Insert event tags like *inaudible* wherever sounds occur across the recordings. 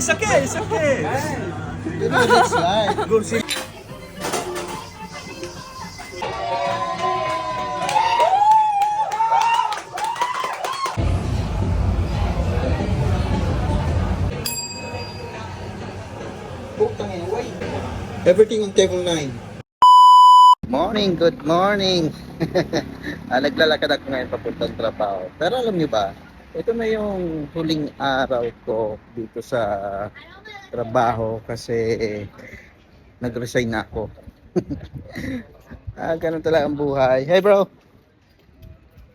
It's okay, it's okay. You know, that's life. Go see. Everything on table 9. Morning, good morning. *laughs* ah, naglalakad ako ngayon papuntang trabaho. Pero alam niyo ba, ito na yung huling araw ko dito sa trabaho kasi nag-resign na ako. *laughs* ah, ganun talaga ang buhay. Hey bro!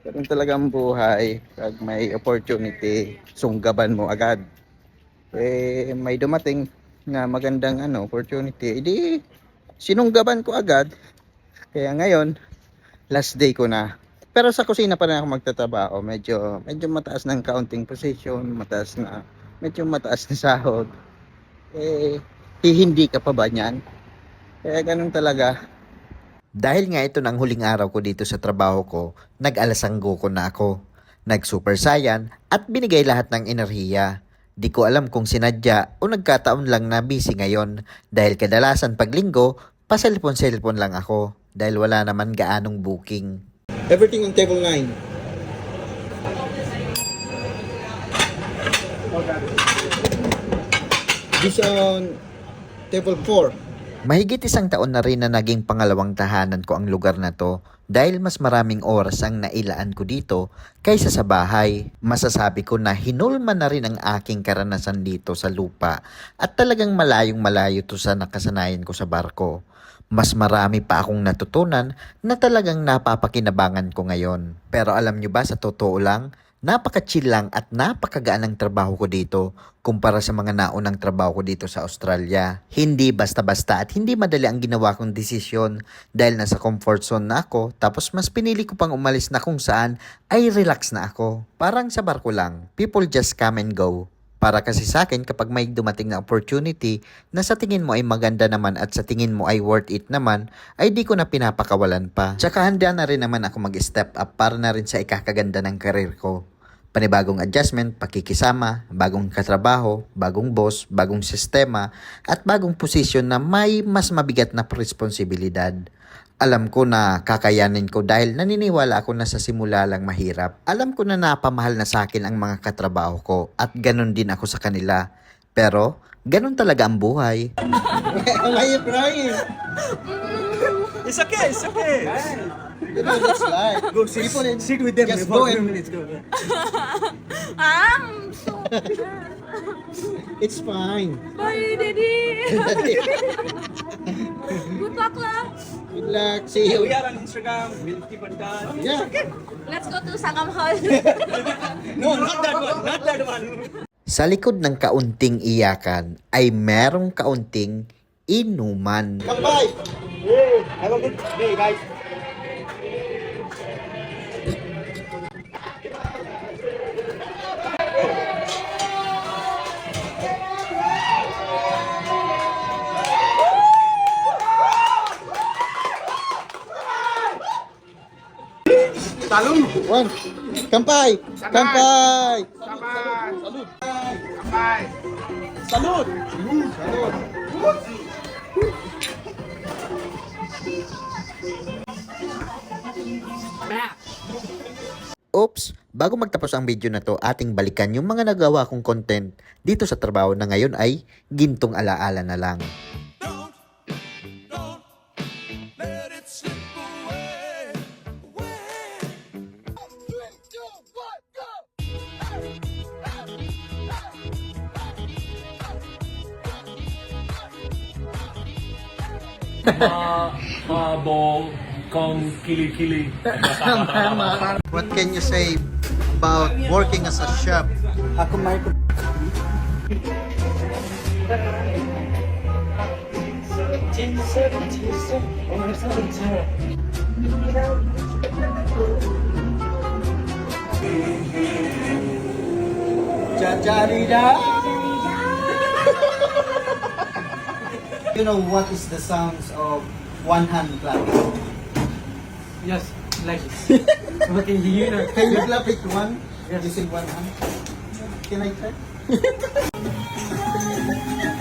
Ganun talaga ang buhay. Pag may opportunity, sunggaban mo agad. Eh, may dumating na magandang ano, opportunity. Hindi, sinunggaban ko agad. Kaya ngayon, last day ko na. Pero sa kusina pa rin ako magtatrabaho. Medyo, medyo mataas ng counting position, mataas na, medyo mataas na sahod. Eh, hindi ka pa ba niyan? Kaya ganun talaga. Dahil nga ito ng huling araw ko dito sa trabaho ko, nag-alasanggo ko na ako. Nag-super saiyan at binigay lahat ng enerhiya. Di ko alam kung sinadya o nagkataon lang na busy ngayon dahil kadalasan pag linggo, paselpon-selpon lang ako dahil wala naman gaanong booking. Everything on table 9. This on table 4. Mahigit isang taon na rin na naging pangalawang tahanan ko ang lugar na to dahil mas maraming oras ang nailaan ko dito kaysa sa bahay. Masasabi ko na hinulman na rin ang aking karanasan dito sa lupa at talagang malayong malayo to sa nakasanayan ko sa barko. Mas marami pa akong natutunan na talagang napapakinabangan ko ngayon. Pero alam nyo ba sa totoo lang, napaka-chill lang at napakagaan ang trabaho ko dito kumpara sa mga naunang trabaho ko dito sa Australia. Hindi basta-basta at hindi madali ang ginawa kong desisyon dahil nasa comfort zone na ako tapos mas pinili ko pang umalis na kung saan ay relax na ako. Parang sa barko lang, people just come and go. Para kasi sa akin kapag may dumating na opportunity na sa tingin mo ay maganda naman at sa tingin mo ay worth it naman, ay di ko na pinapakawalan pa. Tsaka handa na rin naman ako mag-step up para na rin sa ikakaganda ng karir ko. Panibagong adjustment, pakikisama, bagong katrabaho, bagong boss, bagong sistema, at bagong posisyon na may mas mabigat na responsibilidad. Alam ko na kakayanin ko dahil naniniwala ako na sa simula lang mahirap. Alam ko na napamahal na sa akin ang mga katrabaho ko at ganun din ako sa kanila. Pero, ganun talaga ang buhay. Are you crying? It's okay, it's okay. You know, that's life. Go sit, People in- sit with them Just for go and- minutes. Go. go. *laughs* I'm so It's fine. Bye, Daddy. *laughs* Good luck lang. Good luck. See you. We are on Instagram. We'll keep in touch. Yeah. Let's go to Sangam Hall. *laughs* No, not that one. Not that one. Sa likod ng kaunting iyakan ay merong kaunting inuman. Bye. Have a good day, guys. Talon! One. Kampay. Kampay. Salud! Oops! Bago magtapos ang video na to, ating balikan yung mga nagawa kong content dito sa trabaho na ngayon ay gintong alaala na lang. Mahabol kong kili-kili. *laughs* What can you say about working as a chef? Ako may You know what is the sounds of one hand clapping? Yes, like this. *laughs* okay, you know. Can you clap it one using one hand? Can I try? *laughs*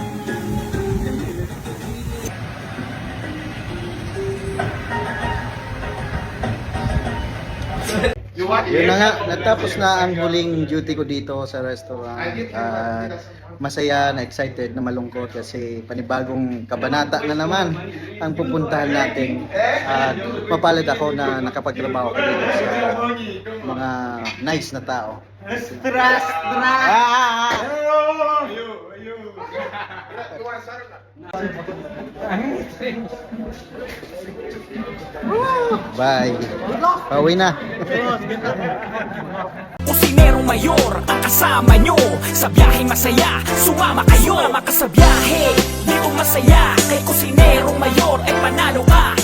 Yun na nga, natapos na ang huling duty ko dito sa restaurant. At masaya na excited na malungkot kasi panibagong kabanata na naman ang pupuntahan natin. At mapalad ako na nakapagtrabaho ko dito sa mga nice na tao. Stras, stras. Ah! Bye. Pauwi na. Kusinerong mayor ang kasama nyo Sa biyahe masaya, sumama kayo Sumama ka sa biyahe, di masaya Kay kusinerong mayor ay panalo ka